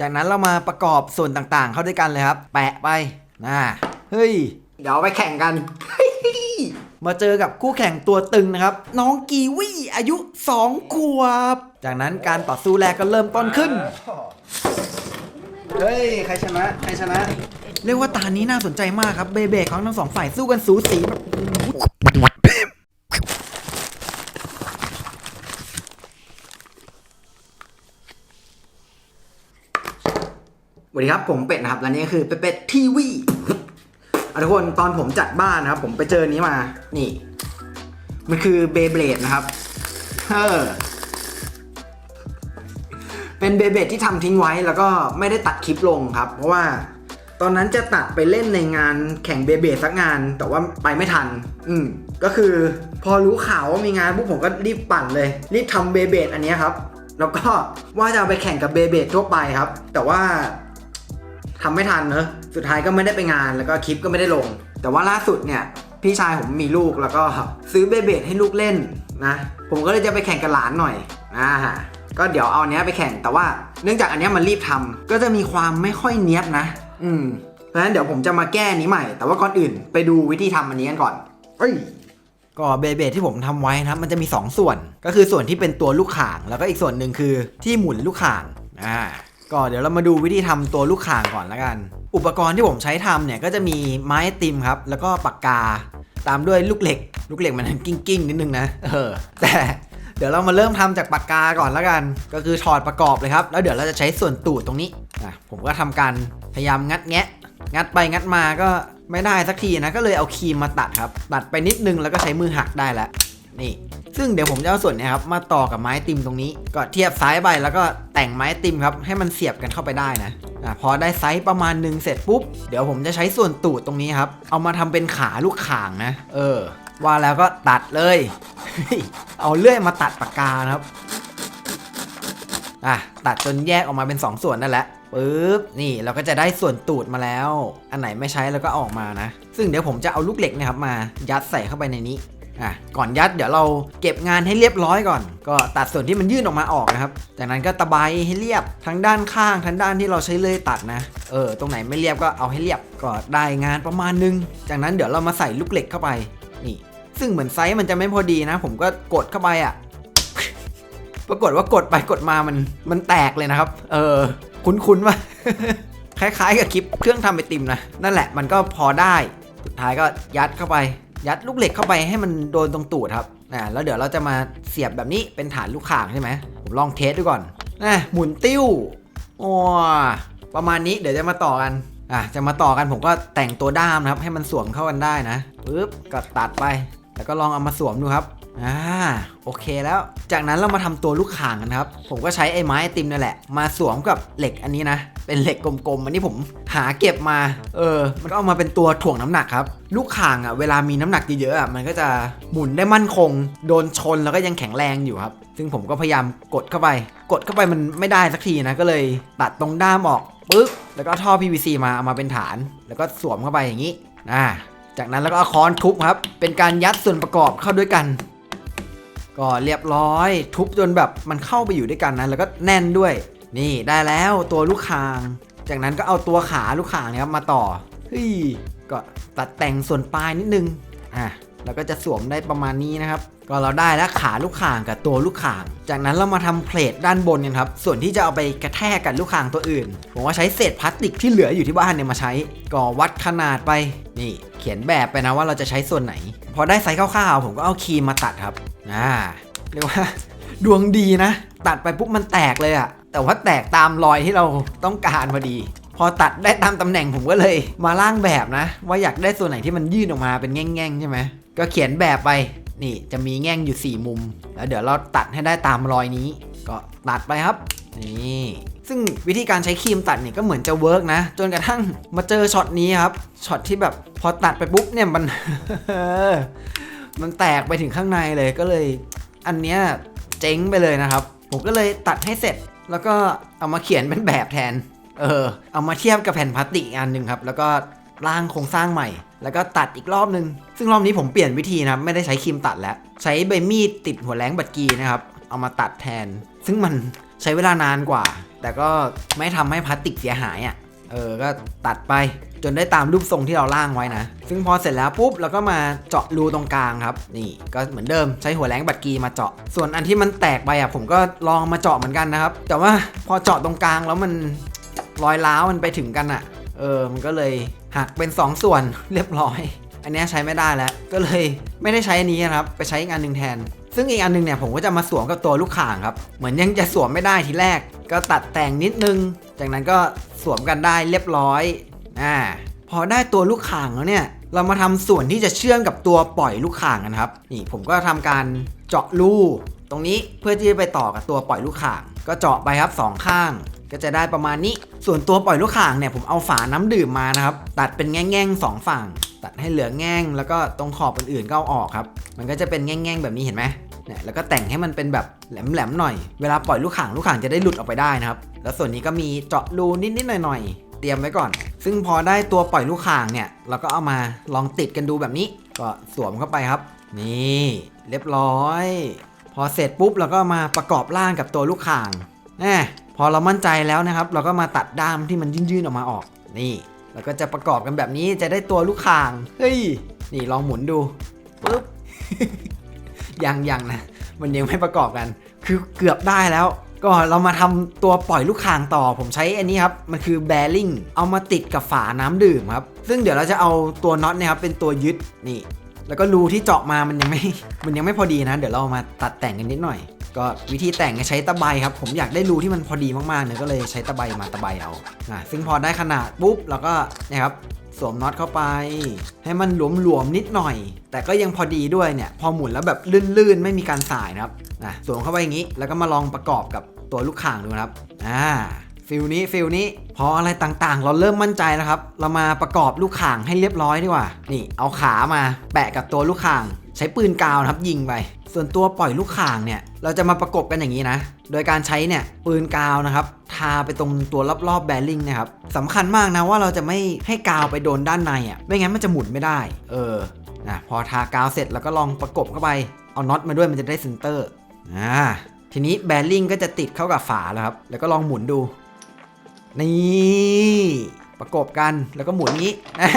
จากนั้นเรามาประกอบส่วนต่างๆ เข้าด้วยกันเลยครับ แปะไปนะเฮ้ย เดี๋ยวไปแข่งกัน มาเจอกับคู่แข่งตัวตึงนะครับ น้องกีวีอายุ 2 ขวบ จากนั้นการต่อสู้แรกก็เริ่มต้นขึ้น เฮ้ย ใครชนะ ใครชนะ เรียกว่าตานี้น่าสนใจมากครับ เบเบของทั้งสองฝ่ายสู้กันสูสีแบบ สวัสดีครับผมเป็ดนะครับและนี่ก็คือเป็ดเป็ดทีวีทุกคนตอนผมจัดบ้านนะครับ ผมไปเจอนี้มานี่ มันคือเบเบลดนะครับเออเป็นเบเบลดที่ทำทิ้งไว้แล้วก็ไม่ได้ตัดคลิปลงครับ เพราะว่าตอนนั้นจะตัดไปเล่นในงานแข่งเบเบลดสักงาน แต่ว่าไปไม่ทัน อืมก็คือพอรู้ข่าวว่ามีงานพวกผมก็รีบปั่นเลย รีบทำเบเบลดอันนี้ครับ แล้วก็ว่าจะไปแข่งกับเบเบลดทั่วไปครับ แต่ว่า ทำไม่ทันเนอะสุดท้ายก็ไม่ได้ไปงานแล้วก็คลิปก็ไม่ได้ลง แต่ว่าล่าสุดเนี่ยพี่ชายผมมีลูกแล้วก็ซื้อเบเบดให้ลูกเล่นนะผมก็เลยจะไปแข่งกับหลานหน่อยอ่าก็เดี๋ยวเอาอันเนี้ยไปแข่งแต่ว่า เนื่องจากอันเนี้ยมันรีบทำก็จะมีความไม่ค่อยเนี้ยบนะ อืมเพราะฉะนั้นเดี๋ยวผมจะมาแก้นี้ใหม่ แต่ว่าก่อนอื่นไปดูวิธีทำอันนี้กันก่อนเอ้ยก็เบเบที่ผมทำไว้นะครับมันจะมี 2 ส่วน ก็คือส่วนที่เป็นตัวลูกข่าง แล้วก็อีกส่วนหนึ่งคือที่หมุนลูกข่างอ่า ก็เดี๋ยวเรามาดูวิธีทำตัวลูกข่างก่อนล้วกัน อุปกรณ์ที่ผมใช้ทำเนี่ยก็จะมีไม้ติมครับ แล้วก็ปากกา ตามด้วยลูกเหล็ก ลูกเหล็กมันกิ้งกิ้งนิดนึงนะเออแต่เดี๋ยวเรามาเริ่มทำจากปากกาก่อนล้วกัน ก็คือถอดประกอบเลยครับ แล้วเดี๋ยวเราจะใช้ส่วนตูดตรงนี้อะผมก็ทำการพยายามงัดแงะ งัดไปงัดมาก็ไม่ได้สักทีนะก็เลยเอาครีมมาตัดครับ ตัดไปนิดนึงแล้วก็ใช้มือหักได้แล้ว นี่ซึ่งเดี๋ยวผมจะเอาส่วนนี้ครับมาต่อกับไม้ติมตรงนี้ ก็เทียบซ้ายไปแล้วก็แต่งไม้ติมครับให้มันเสียบกันเข้าไปได้นะอะพอได้ไซส์ประมาณหนึ่งเสร็จปุ๊บ เดี๋ยวผมจะใช้ส่วนตูดตรงนี้ครับ เอามาทำเป็นขาลูกข่างนะ เออ ว่าแล้วก็ตัดเลย เอาเลื่อยมาตัดปากกาครับอะตัดจนแยกออกมาเป็น 2 ส่วนนั่นแหละปึ๊บนี่เราก็จะได้ส่วนตูดมาแล้ว อันไหนไม่ใช้แล้วก็ออกมานะ ซึ่งเดี๋ยวผมจะเอาลูกเหล็กนะครับมายัดใส่เข้าไปในนี้ อะก่อนยัดเดี๋ยวเราเก็บงานให้เรียบร้อยก่อน ก็ตัดส่วนที่มันยื่นออกมาออกนะครับ จากนั้นก็ตะไบให้เรียบทั้งด้านข้างทั้งด้านที่เราใช้เลยตัดนะ เออตรงไหนไม่เรียบก็เอาให้เรียบก็ได้งานประมาณนึง จากนั้นเดี๋ยวเรามาใส่ลูกเหล็กเข้าไปนี่ ซึ่งเหมือนไซส์มันจะไม่พอดีนะ ผมก็กดเข้าไปอะ ปรากฏว่ากดไปกดมามันมันแตกเลยนะครับ เออ คุ้นๆว่าคล้ายๆกับคลิปเครื่องทำไอติมนะนั่นแหละมันก็พอได้สุดท้ายก็ยัดเข้าไป ยัดลูกเหล็กเข้าไปให้มันโดนตรงตูดครับอ่าแล้วเดี๋ยวเราจะมาเสียบแบบนี้เป็นฐานลูกข่างใช่ไหมผมลองเทสดูก่อนนะหมุนติ้วโอ้ประมาณนี้เดี๋ยวจะมาต่อกันอะจะมาต่อกันผมก็แต่งตัวด้ามนะครับ ให้มันสวมเข้ากันได้นะปึ๊บก็ตัดไป แล้วก็ลองเอามาสวมดูครับอ่าโอเคแล้ว จากนั้นเรามาทำตัวลูกข่างกันครับ ผมก็ใช้ไอ้ไม้ไอติมนั่นแหละ มาสวมกับเหล็กอันนี้นะ เป็นเหล็กกลมๆอันนี้ผมหาเก็บมา เออ มันก็เอามาเป็นตัวถ่วงน้ำหนักครับ ลูกข่างอะเวลามีน้ำหนักเยอะๆอะมันก็จะหมุนได้มั่นคง โดนชนแล้วก็ยังแข็งแรงอยู่ครับ ซึ่งผมก็พยายามกดเข้าไป กดเข้าไปมันไม่ได้สักทีนะก็เลยตัดตรงด้ามออกปึ๊บแล้วก็เอาท่อ PVC มาเอามาเป็นฐาน แล้วก็สวมเข้าไปอย่างนี้อ่าจากนั้นแล้วก็เอาค้อนทุบครับ เป็นการยัดส่วนประกอบเข้าด้วยกันก็เรียบร้อย ทุบจนแบบมันเข้าไปอยู่ด้วยกันนะ แล้วก็แน่นด้วย นี่ได้แล้วตัวลูกคาง จากนั้นก็เอาตัวขาลูกคางเนี่ยครับมาต่อเฮ้ยก็ตัดแต่งส่วนปลายนิดนึงอะแล้วก็จะสวมได้ประมาณนี้นะครับ ก็เราได้แล้วขาลูกข่างกับตัวลูกข่าง จากนั้นเรามาทำเพลทด้านบนกันครับ ส่วนที่จะเอาไปกระแทกกับลูกข่างตัวอื่น ผมว่าใช้เศษพลาสติกที่เหลืออยู่ที่บ้านเนี่ยมาใช้ ก็วัดขนาดไป นี่ เขียนแบบไปนะว่าเราจะใช้ส่วนไหน พอได้ไซส์คร่าวๆผมก็เอาครีมมาตัดครับ อ่า เรียกว่า ดวงดีนะ ตัดไปปุ๊บมันแตกเลยอะ แต่ว่าแตกตามรอยที่เราต้องการพอดี พอตัดได้ตามตำแหน่งผมก็เลย มาร่างแบบนะ ว่าอยากได้ส่วนไหนที่มันยื่นออกมาเป็นแง่งๆใช่ไหมก็เขียนแบบไปนี่จะมีแง่งอยู่ 4 มุม แล้วเดี๋ยวเราตัดให้ได้ตามรอยนี้ ก็ตัดไปครับ นี่ ซึ่งวิธีการใช้ครีมตัดเนี่ยก็เหมือนจะเวิร์กนะ จนกระทั่งมาเจอช็อตนี้ครับช็อตที่แบบพอตัดไปปุ๊บเนี่ยมัน มันแตกไปถึงข้างในเลยก็เลย อันเนี้ยเจ๊งไปเลยนะครับ ผมก็เลยตัดให้เสร็จ แล้วก็เอามาเขียนเป็นแบบแทน เออ เอามาเทียบกับแผ่นพลาสติกอันหนึ่งครับ แล้วก็ร่างโครงสร้างใหม่ แล้วก็ตัดอีกรอบนึง ซึ่งรอบนี้ผมเปลี่ยนวิธีนะครับไม่ได้ใช้ครีมตัดแล้ว ใช้ใบมีดติดหัวแหลงบัดกีนะครับ เอามาตัดแทน ซึ่งมันใช้เวลานานกว่า แต่ก็ไม่ทำให้พลาสติกเสียหายอะ่ะ เออ ก็ตัดไปจนได้ตามรูปทรงที่เราล่างไว้นะ ซึ่งพอเสร็จแล้วปุ๊บเราก็มาเจาะรูตรงกลางครับ นี่ก็เหมือนเดิมใช้หัวแหลงบัตรกีมาเจาะ ส่วนอันที่มันแตกไปอะผมก็ลองมาเจาะเหมือนกันนะครับ แต่ว่าพอเจาะตรงกลางแล้วมันรอยร้าวมันไปถึงกันอะ เออ มันก็เลยหักเป็น 2ส่วนเรียบร้อย อันนี้ใช้ไม่ได้แล้ว ก็เลยไม่ได้ใช้อันนี้นะครับ ไปใช้อีกอันหนึ่งแทน ซึ่งอีกอันหนึงเนี่ยผมก็จะมาสวมกับตัวลูกข่างครับ เหมือนยังจะสวมไม่ได้ทีแรก ก็ตัดแต่งนิดนึง จากนั้นก็สวมกันได้เรียบร้อยอ่าพอได้ตัวลูกข่างแล้วเนี่ย เรามาทำส่วนที่จะเชื่อมกับตัวปล่อยลูกข่างกันครับ นี่ผมก็ทำการเจาะรูตรงนี้เพื่อที่จะไปต่อกับตัวปล่อยลูกข่าง ก็เจาะไปครับสองข้าง ก็จะได้ประมาณนี้ ส่วนตัวปล่อยลูกข่างเนี่ยผมเอาฝาน้ำดื่มมานะครับ ตัดเป็นแง่งๆสองฝั่ง ตัดให้เหลือแง่ง แล้วก็ตรงขอบอื่นๆก็เอาออกครับ มันก็จะเป็นแง่งๆแบบนี้เห็นไหมเนี่ยแล้วก็แต่งให้มันเป็นแบบแหลมๆหน่อย เวลาปล่อยลูกข่างลูกข่างจะได้หลุดออกไปได้นะครับ แล้วส่วนนี้ก็มีเจาะรูนิดๆหน่อยๆ เตรียมไว้ก่อน ซึ่งพอได้ตัวปล่อยลูกข่างเนี่ย เราก็เอามาลองติดกันดูแบบนี้ ก็สวมเข้าไปครับ นี่เรียบร้อย พอเสร็จปุ๊บเราก็มาประกอบร่างกับตัวลูกข่างแหมพอเรามั่นใจแล้วนะครับ เราก็มาตัดด้ามที่มันยื่นๆออกมาออก นี่ แล้วก็จะประกอบกันแบบนี้จะได้ตัวลูกข่าง เฮ้ย นี่ลองหมุนดูปึ๊บยังยังนะ มันยังไม่ประกอบกัน คือเกือบได้แล้ว ก็เรามาทำตัวปล่อยลูกคางต่อ ผมใช้อันนี้ครับ มันคือแบริ่ง เอามาติดกับฝาน้ำดื่มครับ ซึ่งเดี๋ยวเราจะเอาตัวน็อตเนี่ยครับเป็นตัวยึด นี่ แล้วก็รูที่เจาะมามันยังไม่ มันยังไม่พอดีนะ เดี๋ยวเรามาตัดแต่งกันนิดหน่อย ก็วิธีแต่งก็ใช้ตะไบครับ ผมอยากได้รูที่มันพอดีมากๆเนี่ยก็เลยใช้ตะไบมาตะไบเอาอะซึ่งพอได้ขนาดปุ๊บเราก็เนะครับสวมน็อตเข้าไป ให้มันหลวมๆนิดหน่อย แต่ก็ยังพอดีด้วยเนี่ย พอหมุนแล้วแบบลื่นๆ ไม่มีการสายนะครับนะสวมเข้าไปอย่างนี้ แล้วก็มาลองประกอบกับตัวลูกข่างดูนะครับอ่า ฟิลนี้ฟิลนี้ พออะไรต่างๆ เราเริ่มมั่นใจแล้วครับ เรามาประกอบลูกข่างให้เรียบร้อยดีกว่า นี่เอาขามาแปะกับตัวลูกข่าง ใช้ปืนกาวนะครับยิงไป ส่วนตัวปล่อยลูกข่างเนี่ย เราจะมาประกบกันอย่างนี้นะ โดยการใช้เนี่ยปืนกาวนะครับทาไปตรงตัวรอบๆแบริ่งนะครับสำคัญมากนะว่าเราจะไม่ให้กาวไปโดนด้านในอะ ไม่งั้นมันจะหมุนไม่ได้ เออ นะพอทากาวเสร็จแล้วก็ลองประกบเข้าไป เอาน็อตมาด้วยมันจะได้เซนเตอร์ อ่า ทีนี้แบริ่งก็จะติดเข้ากับฝาแล้วครับ แล้วก็ลองหมุนดู นี่ประกบกันแล้วก็หมุนนี้อ่า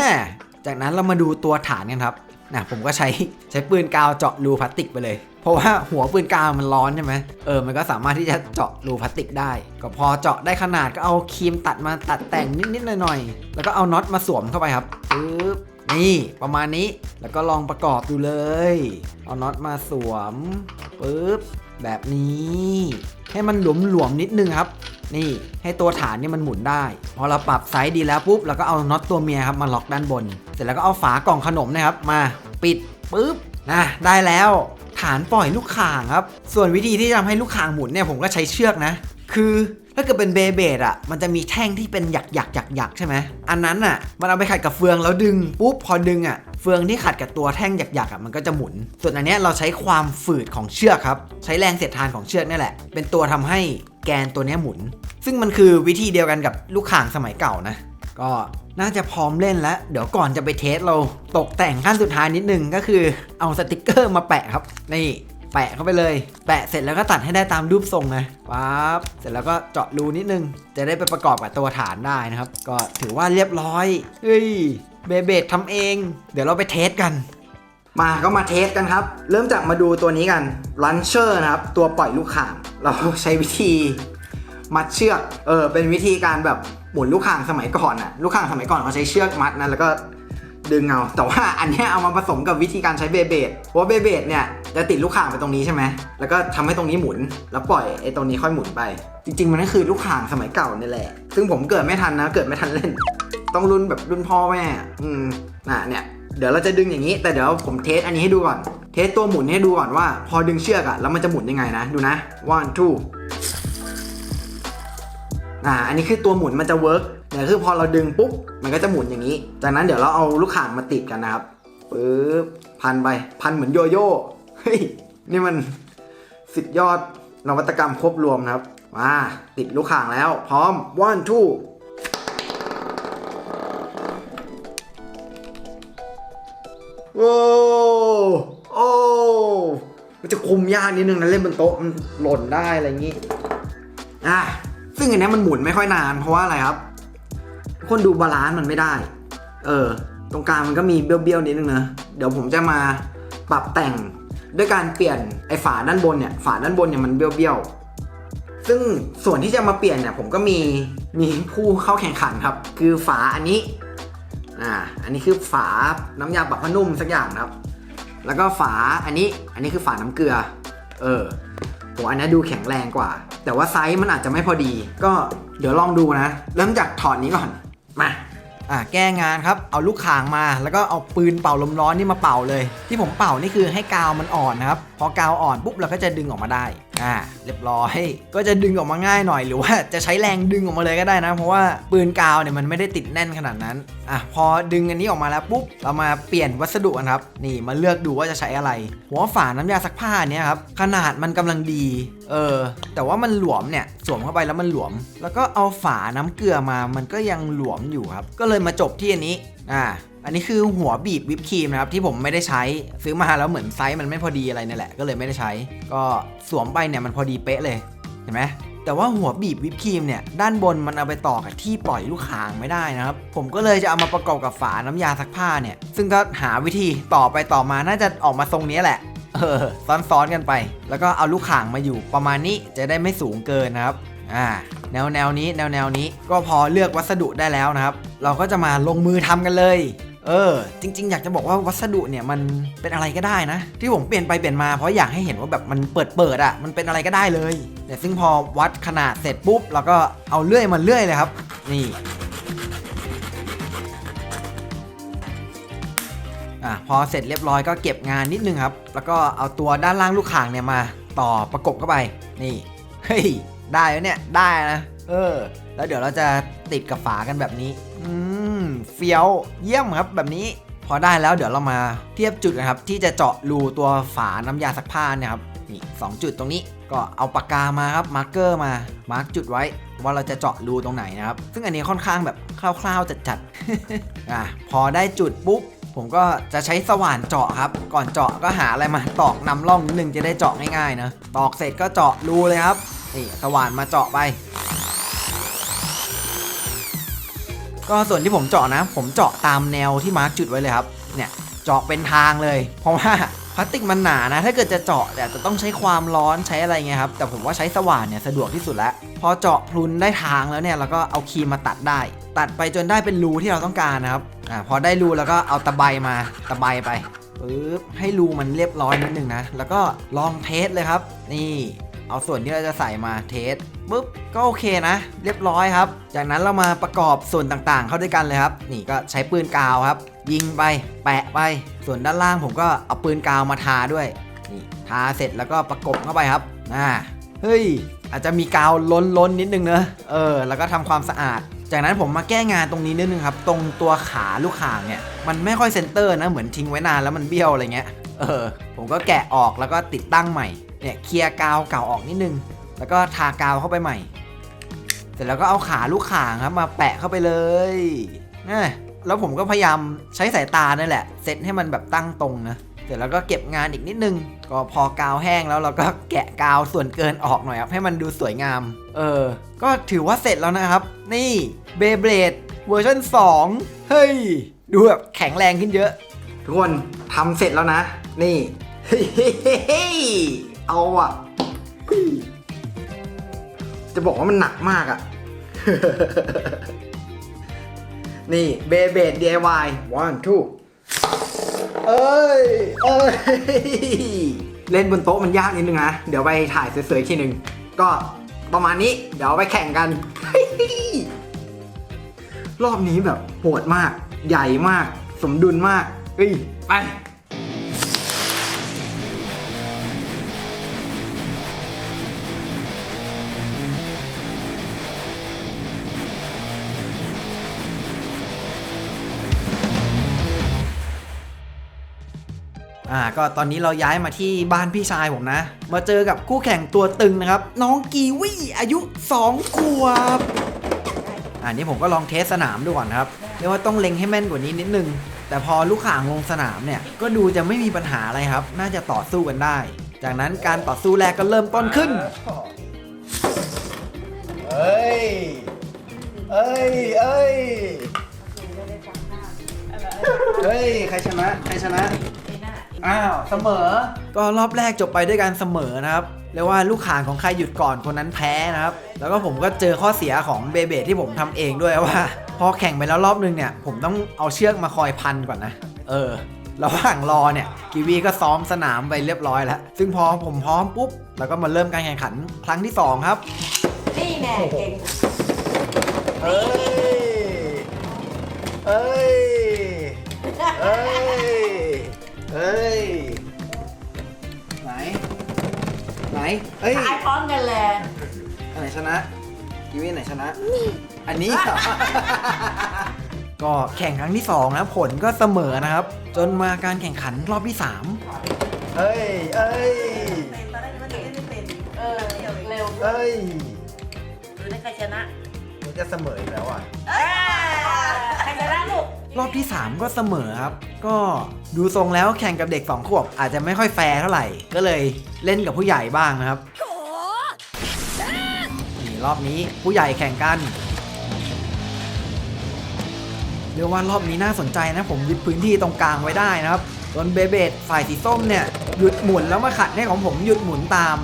จากนั้นเรามาดูตัวฐานกันครับนะผมก็ใช้ใช้ปืนกาวเจาะรูพลาสติกไปเลย เพราะว่าหัวปืนกาวมันร้อนใช่ไหมเออมันก็สามารถที่จะเจาะรูพลาสติกได้ ก็พอเจาะได้ขนาดก็เอาครีมตัดมาตัดแต่งนิดๆหน่อยๆแล้วก็เอาน็อตมาสวมเข้าไปครับปึ๊บนี่ประมาณนี้แล้วก็ลองประกอบดูเลย เอาน็อตมาสวมปึ๊บแบบนี้ ให้มันหลวมๆนิดนึงครับ นี่ให้ตัวฐานนี่มันหมุนได้ พอเราปรับไซส์ดีแล้วปุ๊บเราก็เอาน็อตตัวเมียครับมาล็อกด้านบน เสร็จแล้วก็เอาฝากล่องขนมนะครับมาปิดปุ๊บนะได้แล้ว ฐานปล่อยลูกข่างครับ ส่วนวิธีที่จะทำให้ลูกข่างหมุนเนี่ยผมก็ใช้เชือกนะ คือถ้าเกิดเป็นเบเบดอะ มันจะมีแท่งที่เป็นหยักหยักหยักหยักใช่ไหม อันนั้นอะ มันเอาไปขัดกับเฟืองแล้วดึง ปุ๊บ พอดึงอะ เฟืองที่ขัดกับตัวแท่งหยักหยักอะ มันก็จะหมุน ส่วนอันเนี้ยเราใช้ความฝืดของเชือกครับ ใช้แรงเสียดทานของเชือกนี่แหละ เป็นตัวทำให้ แกนตัวนี้หมุน ซึ่งมันคือวิธีเดียวกันกับลูกข่างสมัยเก่านะ ก็น่าจะพร้อมเล่นแล้ว เดี๋ยวก่อนจะไปเทสเราตกแต่งขั้นสุดท้ายนิดนึงก็คือเอาสติกเกอร์มาแปะครับ นี่แปะเข้าไปเลย แปะเสร็จแล้วก็ตัดให้ได้ตามรูปทรงนะปั๊บ เสร็จแล้วก็เจาะรูนิดนึง จะได้ไปประกอบกับตัวฐานได้นะครับ ก็ถือว่าเรียบร้อย เฮ้ย เบเบดทำเอง เดี๋ยวเราไปเทสกัน มาก็มาเทสกันครับ เริ่มจากมาดูตัวนี้กันลันเชอร์นะครับ ตัวปล่อยลูกข่าง เราใช้วิธีมัดเชือก เออ เป็นวิธีการแบบหมุนลูกข่างสมัยก่อนอะลูกข่างสมัยก่อนเขาใช้เชือกมัดนะแล้วก็ดึงเอาแต่ว่าอันนี้เอามาผสมกับวิธีการใช้เบเบดเพราะเบเบดเนี่ยจะติดลูกข่างไปตรงนี้ใช่ไหม แล้วก็ทำให้ตรงนี้หมุน แล้วปล่อยไอ้ตรงนี้ค่อยหมุนไป จริง ๆ มันก็คือลูกข่างสมัยเก่านี่แหละ ซึ่งผมเกิดไม่ทันนะ เกิดไม่ทันเล่น ต้องรุ่นแบบรุ่นพ่อแม่ อืม น่ะเนี่ย เดี๋ยวเราจะดึงอย่างนี้ แต่เดี๋ยวผมเทสอันนี้ให้ดูก่อน เทสตัวหมุนให้ดูก่อนว่า พอดึงเชือกอะแล้วมันจะหมุนยังไงนะ ดูนะ one two อ่า อันนี้คือตัวหมุนมันจะเวิร์กเนี่ยคือพอเราดึงปุ๊บ มันก็จะหมุนอย่างนี้ จากนั้นเดี๋ยวเราเอาลูกข่างมาติดกันนะครับปึ๊บ พันไป พันเหมือนโยโย่ เฮ้ย นี่มันสุดยอดนวัตกรรมครบรวมนะครับ มา ติดลูกข่างแล้ว พร้อม one two โอ้โอ้มันจะคุมยากนิดนึงนะเล่นบนโต๊ะมันหล่นได้อะไรอย่างนี้อะซึ่งอันนี้มันหมุนไม่ค่อยนานเพราะว่าอะไรครับ คนดูบาลานซ์มันไม่ได้ เออ ตรงกลางมันก็มีเบี้ยวๆนิดนึงนะเดี๋ยวผมจะมาปรับแต่งด้วยการเปลี่ยนไอ้ฝาด้านบนเนี่ยฝาด้านบนเนี่ยมันเบี้ยวๆซึ่งส่วนที่จะมาเปลี่ยนเนี่ยผมก็มีมีผู้เข้าแข่งขันครับ คือฝาอันนี้ อ่า อันนี้คือฝาน้ำยาปรับผ้านุ่มสักอย่างนะครับ แล้วก็ฝาอันนี้ อันนี้คือฝาน้ำเกลือ เออโหอันนี้ดูแข็งแรงกว่า แต่ว่าไซส์มันอาจจะไม่พอดี ก็เดี๋ยวลองดูนะ เริ่มจากถอดนี้ก่อน มาอะแก้งานครับ เอาลูกข่างมา แล้วก็เอาปืนเป่าลมร้อนนี่มาเป่าเลย ที่ผมเป่านี่คือให้กาวมันอ่อนนะครับ พอกาวอ่อนปุ๊บเราก็จะดึงออกมาได้ อ่าเรียบร้อย ก็จะดึงออกมาง่ายหน่อยหรือว่าจะใช้แรงดึงออกมาเลยก็ได้นะ เพราะว่าปืนกาวเนี่ยมันไม่ได้ติดแน่นขนาดนั้นอะพอดึงอันนี้ออกมาแล้วปุ๊บเรามาเปลี่ยนวัสดุกันครับ นี่มาเลือกดูว่าจะใช้อะไร หัวฝาน้ำยาซักผ้าเนี่ยครับขนาดมันกำลังดี เออ แต่ว่ามันหลวมเนี่ยสวมเข้าไปแล้วมันหลวม แล้วก็เอาฝาน้ำเกลือมามันก็ยังหลวมอยู่ครับ ก็เลยมาจบที่อันนี้อ่า อันนี้คือหัวบีบวิปครีมนะครับที่ผมไม่ได้ใช้ซื้อมาแล้วเหมือนไซส์มันไม่พอดีอะไรนี่แหละก็เลยไม่ได้ใช้ ก็สวมไปเนี่ยมันพอดีเป๊ะเลยเห็นไหมแต่ว่าหัวบีบวิปครีมเนี่ยด้านบนมันเอาไปต่อกับที่ปล่อยลูกคางไม่ได้นะครับผมก็เลยจะเอามาประกอบกับฝาน้ำยาซักผ้าเนี่ยซึ่งก็หาวิธีต่อไปต่อมาน่าจะออกมาทรงนี้แหละเออซ้อนๆกันไป แล้วก็เอาลูกข่างมาอยู่ประมาณนี้จะได้ไม่สูงเกินนะครับอ่าแนวแนวนี้แนวแนวนี้ก็พอเลือกวัสดุได้แล้วนะครับ เราก็จะมาลงมือทำกันเลย เออ จริง ๆ อยากจะบอกว่าวัสดุเนี่ยมันเป็นอะไรก็ได้นะ ที่ผมเปลี่ยนไปเปลี่ยนมาเพราะอยากให้เห็นว่าแบบมันเปิดเปิดอะ่ะมันเป็นอะไรก็ได้เลยเนี่ยซึ่งพอวัดขนาดเสร็จปุ๊บเราก็เอาเลื่อยมาเลื่อยเลยครับ นี่อะพอเสร็จเรียบร้อยก็เก็บงานนิดนึงครับ แล้วก็เอาตัวด้านล่างลูกข่างเนี่ยมา ต่อประกบเข้าไป นี่เฮ้ยได้แล้วเนี่ยได้นะเออ แล้วเดี๋ยวเราจะติดกับฝากันแบบนี้ อืม เฟี้ยวเยี่ยมครับแบบนี้พอได้แล้วเดี๋ยวเรามาเทียบจุดนะครับ ที่จะเจาะรูตัวฝาน้ำยาซักผ้าเนี่ยครับนี่สองจุดตรงนี้ก็เอาปากกามาครับมาร์กเกอร์มามาร์กจุดไว้ ว่าเราจะเจาะรูตรงไหนนะครับ ซึ่งอันนี้ค่อนข้างแบบคร่าวๆจัดๆอะพอได้จุดปุ๊บผมก็จะใช้สว่านเจาะครับ ก่อนเจาะก็หาอะไรมาตอกนำร่องนิดนึงจะได้เจาะง่ายๆนะตอกเสร็จก็เจาะรูเลยครับนี่สว่านมาเจาะไป ก็ส่วนที่ผมเจาะนะ ผมเจาะตามแนวที่มาร์กจุดไว้เลยครับ เนี่ยเจาะเป็นทางเลย เพราะว่าพลาสติกมันหนานะ ถ้าเกิดจะเจาะเนี่ยจะต้องใช้ความร้อนใช้อะไรเงี้ยครับ แต่ผมว่าใช้สว่านเนี่ยสะดวกที่สุดแล้ว พอเจาะพลุนได้ทางแล้วเนี่ยเราก็เอาครีมมาตัดได้ ตัดไปจนได้เป็นรูที่เราต้องการนะครับ อ่าพอได้รูแล้วก็เอาตะไบมาตะไบไปปึ๊บให้รูมันเรียบร้อยนิดนึงนะ แล้วก็ลองเทสเลยครับ นี่ เอาส่วนที่เราจะใส่มาเทสปุ๊บก็โอเคนะ เรียบร้อยครับ จากนั้นเรามาประกอบส่วนต่างๆ เข้าด้วยกันเลยครับ นี่ก็ใช้ปืนกาวครับ ยิงไปแปะไป ส่วนด้านล่างผมก็เอาปืนกาวมาทาด้วยนี่ทาเสร็จแล้วก็ประกบเข้าไปครับอ่าเฮ้ยอาจจะมีกาวล้นๆนนิดนึงเนอะเออ แล้วก็ทำความสะอาด จากนั้นผมมาแก้งานตรงนี้นิดนึงครับ ตรงตัวขาลูกข่างเนี่ย มันไม่ค่อยเซนเตอร์นะ เหมือนทิ้งไว้นานแล้วมันเบี้ยวอะไรเงี้ย เออ ผมก็แกะออกแล้วก็ติดตั้งใหม่ เนี่ยเคลียร์กาวเก่าออกนิดนึง แล้วก็ทากาวเข้าไปใหม่ เสร็จแล้วก็เอาขาลูกข่างครับมาแปะเข้าไปเลยนะแล้วผมก็พยายามใช้สายตานั่นแหละ เซตให้มันแบบตั้งตรงนะ เสร็จแล้วก็เก็บงานอีกนิดนึง ก็พอกาวแห้งแล้วเราก็แกะกาวส่วนเกินออกหน่อยครับ ให้มันดูสวยงาม เออ ก็ถือว่าเสร็จแล้วนะครับ นี่เบเบ d เวอร์ชัน2 เฮ้ย ดูแบบแข็งแรงขึ้นเยอะ ทุกคนทำเสร็จแล้วนะ นี่ เฮ้ย เอาอะ จะบอกว่ามันหนักมากอะ นี่เบเบด DIY one two เอ้ย เอ้ย เล่นบนโต๊ะมันยากนิดนึงนะ เดี๋ยวไปถ่ายสวยๆทีนึง ก็ประมาณนี้ เดี๋ยวไปแข่งกัน รอบนี้แบบโหดมาก ใหญ่มาก สมดุลมากเฮ้ย ไป อ่าก็ตอนนี้เราย้ายมาที่บ้านพี่ชายผมนะ มาเจอกับคู่แข่งตัวตึงนะครับ น้องกีวีอายุ2ขวบอ่านี่ผมก็ลองเทสสนามดูก่อนครับเรียกว่าต้องเล็งให้แม่นกว่านี้นิดนึง แต่พอลูกข่างลงสนามเนี่ย ก็ดูจะไม่มีปัญหาอะไรครับ น่าจะต่อสู้กันได้ จากนั้นการต่อสู้แรกก็เริ่มต้นขึ้นเฮ้ย เอ้ย เอ้ย เฮ้ย ใครชนะ ใครชนะ อ้าวเสมอ ก็รอบแรกจบไปด้วยการเสมอนะครับ เรียกว่าลูกข่างของใครหยุดก่อนคนนั้นแพ้นะครับ แล้วก็ผมก็เจอข้อเสียของเบเบที่ผมทำเองด้วยว่า พอแข่งไปแล้วรอบนึงเนี่ย ผมต้องเอาเชือกมาคอยพันก่อนนะ เออ ระหว่างรอเนี่ยกีวีก็ซ้อมสนามไปเรียบร้อยแล้ว ซึ่งพอผมพร้อมปุ๊บ แล้วก็มาเริ่มการแข่งขันครั้งที่สองครับ นี่แน่เก่งเอ้ย เอ้ย เอ้ย เอ้ย ไหน ไหนเอ้ย ตายพร้อมกันเลย อันไหนชนะกีวีอันไหนชนะ อันนี้เหรอ ก็แข่งครั้งที่สองนะผลก็เสมอนะครับ จนมาการแข่งขันรอบที่สามเอ้ย เอ้ยตอนแรกมันจะไม่เป็นเออ เร็วเอ้ยดูได้ใครชนะ มันจะเสมออีกแล้วอะใครชนะลูก รอบที่ 3 ก็เสมอครับ ก็ดูทรงแล้วแข่งกับเด็ก 2 ขวบ อาจจะไม่ค่อยแฟร์เท่าไหร่ ก็เลยเล่นกับผู้ใหญ่บ้างนะครับนี่รอบนี้ผู้ใหญ่แข่งกันเรียกว่ารอบนี้น่าสนใจนะผมยึดพื้นที่ตรงกลางไว้ได้นะครับส่วนเบเบดฝ่ายสีส้มเนี่ยหยุดหมุนแล้วมาขัดให้ของผมหยุดหมุนตาม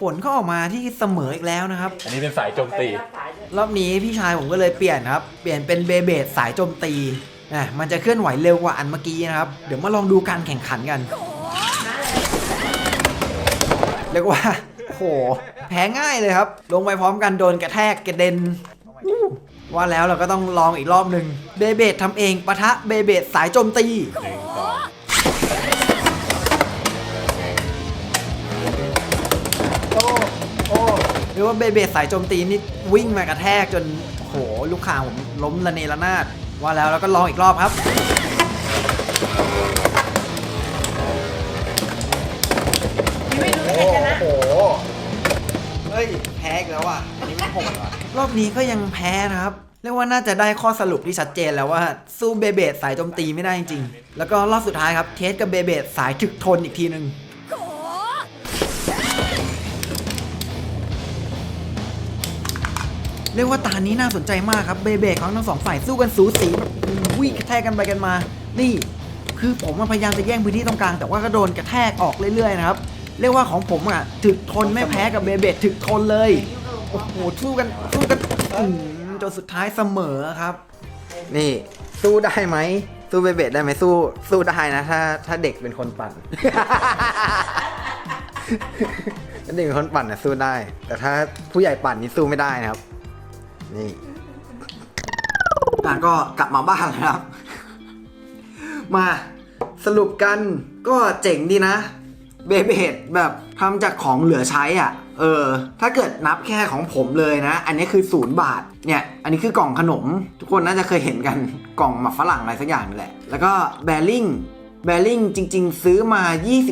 ผลก็ออกมาที่เสมออีกแล้วนะครับ อันนี้เป็นสายโจมตี รอบนี้พี่ชายผมก็เลยเปลี่ยนครับ เปลี่ยนเป็นเบเบดสายโจมตีนะมันจะเคลื่อนไหวเร็วกว่าอันเมื่อกี้นะครับ เดี๋ยวมาลองดูการแข่งขันกัน เรียกว่าโอ้โหแพ้ง่ายเลยครับ ลงไปพร้อมกันโดนกระแทกกระเด็นอู้ว่าแล้วเราก็ต้องลองอีกรอบหนึ่งเบเบดทำเองปะทะเบเบดสายโจมตีหนึ่งสอง หรือว่าเบเบดสายโจมตีนี่วิ่งมากระแทกจนโอ้โหลูกข่างผมล้มระเนระนาดว่าแล้วเราก็ลองอีกรอบครับไม่รู้โอ้ใครชนะโหเฮ้ยแพ้อีกแล้วอะอันนี้มันโหดว่ะรอบนี้ก็ยังแพ้นะครับเรียกว่าน่าจะได้ข้อสรุปที่ชัดเจนแล้วว่าสู้เบเบดสายโจมตีไม่ได้จริงๆแล้วก็รอบสุดท้ายครับเทสกับเบเบดสายถึกทนอีกทีหนึ่ง เรียกว่าตานี้น่าสนใจมากครับเบเบดของทั้งสองฝ่ายสู้กันสูสีแบบวิ่งกระแทกกันไปกันมา นี่ คือผมพยายามจะแย่งพื้นที่ตรงกลาง แต่ว่าก็โดนกระแทกออกเรื่อยๆนะครับเรียกว่าของผมอะถึกทนไม่แพ้กับเบเบดถึกทนเลยโอ้โหสู้กันสู้กันจนสุดท้ายเสมอครับ นี่สู้ได้ไหมสู้เบเบดได้ไหมสู้สู้ได้นะถ้าถ้าเด็กเป็นคนปั่นถ้าเด็กเป็นคนปั่นน่ะสู้ได้ แต่ถ้าผู้ใหญ่ปั่นนี่สู้ไม่ได้นะครับ นี่อะก็กลับมาบ้านแล้วครับ มาสรุปกันก็เจ๋งดีนะ เบเบดแบบทำจากของเหลือใช้อะ เออ ถ้าเกิดนับแค่ของผมเลยนะ อันนี้คือศูนย์บาท เนี่ย อันนี้คือกล่องขนม ทุกคนน่าจะเคยเห็นกัน กล่องหมักฝรั่งอะไรสักอย่างนี่แหละ แล้วก็แบริ่ง แบริ่งจริง ๆ ซื้อมา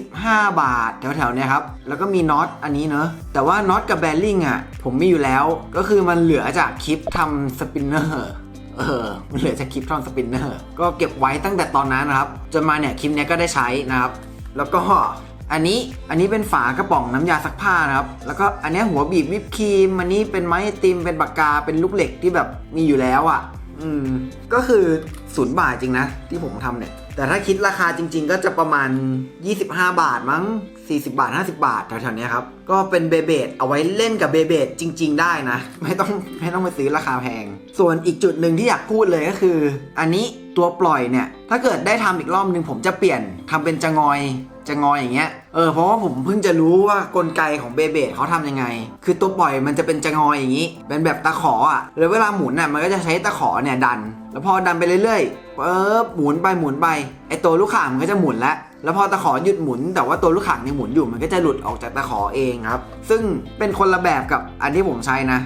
25 บาท แถวๆเนี้ยครับ แล้วก็มีน็อตอันนี้เนอะแต่ว่าน็อตกับแบริ่งอะ ผมมีอยู่แล้ว ก็คือมันเหลือจากคลิปทำสปินเนอร์เออมันเหลือจากคลิปทำสปินเนอร์ก็เก็บไว้ตั้งแต่ตอนนั้นนะครับ จนมาเนี่ยคลิปเนี้ยก็ได้ใช้นะครับ แล้วก็อันนี้อันนี้เป็นฝากระป๋องน้ำยาซักผ้านะครับ แล้วก็อันนี้หัวบีบวิปครีม อันนี้เป็นไม้ติมเป็นปากกาเป็นลูกเหล็กที่แบบมีอยู่แล้วอะ่ะ อืม ก็คือศูนย์บาทจริงนะ ที่ผมทำเนี่ย แต่ถ้าคิดราคาจริง ๆ ก็จะประมาณ 25 บาทมั้ง 40 บาท 50 บาทแถวๆนี้ครับ ก็เป็นเบเบดเอาไว้เล่นกับเบเบดจริง ๆ ได้นะ ไม่ต้องไม่ต้องไปซื้อราคาแพง ส่วนอีกจุดหนึ่งที่อยากพูดเลยก็คือ อันนี้ตัวปล่อยเนี่ย ถ้าเกิดได้ทำอีกรอบหนึ่งผมจะเปลี่ยนทำเป็นจะงอยจะงอยอย่างเงี้ย เออเพราะว่าผมเพิ่งจะรู้ว่ากลไกของเบเบดเขาทำยังไง คือตัวปล่อยมันจะเป็นจะงอยอย่างงี้ เป็นแบบตะขออะแล้วเวลาหมุนอะมันก็จะใช้ตะขอเนี่ยดัน แล้วพอดันไปเรื่อยๆปึ๊บหมุนไปหมุนไปไอตัวลูกข่างมันก็จะหมุนแล้วแล้วพอตะขอหยุดหมุน แต่ว่าตัวลูกข่างยังหมุนอยู่มันก็จะหลุดออกจากตะขอเองครับ ซึ่งเป็นคนละแบบกับอันที่ผมใช้นะ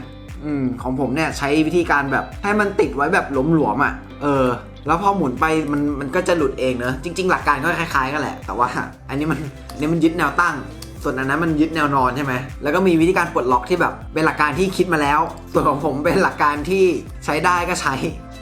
อืมของผมเนี่ยใช้วิธีการแบบให้มันติดไว้แบบหลวมๆอะ เออ แล้วพอหมุนไปมันมันก็จะหลุดเองเนอะจริง ๆ หลักการก็คล้ายๆกันแหละ แต่ว่าอันนี้มันอันนี้มันยึดแนวตั้ง ส่วนอันนั้นมันยึดแนวนอนใช่ไหมแล้วก็มีวิธีการปลดล็อกที่แบบเป็นหลักการที่คิดมาแล้ว ส่วนของผมเป็นหลักการที่ใช้ได้ก็ใช้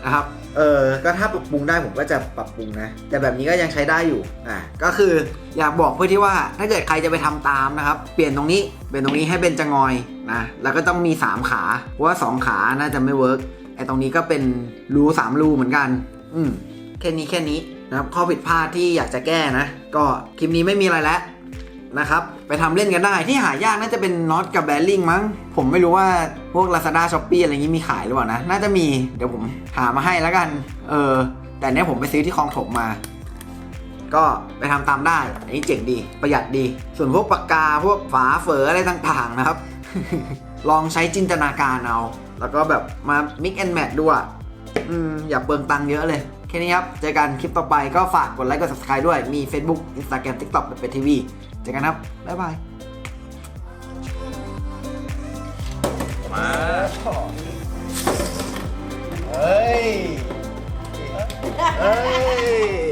นะครับเออ ก็ถ้าปรับปรุงได้ผมก็จะปรับปรุงนะ แต่แบบนี้ก็ยังใช้ได้อยู่ อ่า ก็คืออยากบอกเพื่อที่ว่าถ้าเกิดใครจะไปทำตามนะครับ เปลี่ยนตรงนี้ เปลี่ยนตรงนี้ให้เป็นจะงอยนะ แล้วก็ต้องมี 3 ขา เพราะว่า 2 ขาน่าจะไม่เวิร์กไอตรงนี้ก็เป็นรู3รูเหมือนกัน อืมแค่นี้แค่นี้นะครับข้อผิดพลาดที่อยากจะแก้นะ ก็คลิปนี้ไม่มีอะไรแล้วนะครับ ไปทำเล่นกันได้ที่หายากน่าจะเป็นน็อตกับแบริ่งมั้ง ผมไม่รู้ว่าพวก Lazada s h o p e e อะไรอย่างนี้มีขายหรือเปล่านะ น่าจะมีเดี๋ยวผมหามาให้แล้วกัน เออ แต่เนี้ยผมไปซื้อที่คลองถมมา ก็ไปทำตามได้ อันนี้เจ๋งดีประหยัดดี ส่วนพวกปากกาพวกฝาเฝออะไรต่างๆนะครับ ลองใช้จินตนาการเอา แล้วก็แบบมา mix and match ด้วย อืมอย่าเปลืองตังค์เยอะเลยแค่นี้ครับ เจอกันคลิปต่อไปก็ฝากกดไลค์กด subscribe ด้วย มี Facebook Instagram TikTok เป็นทีวีเจอกันครับ บ๊ายบาย มาเฮ้ย เฮ้ย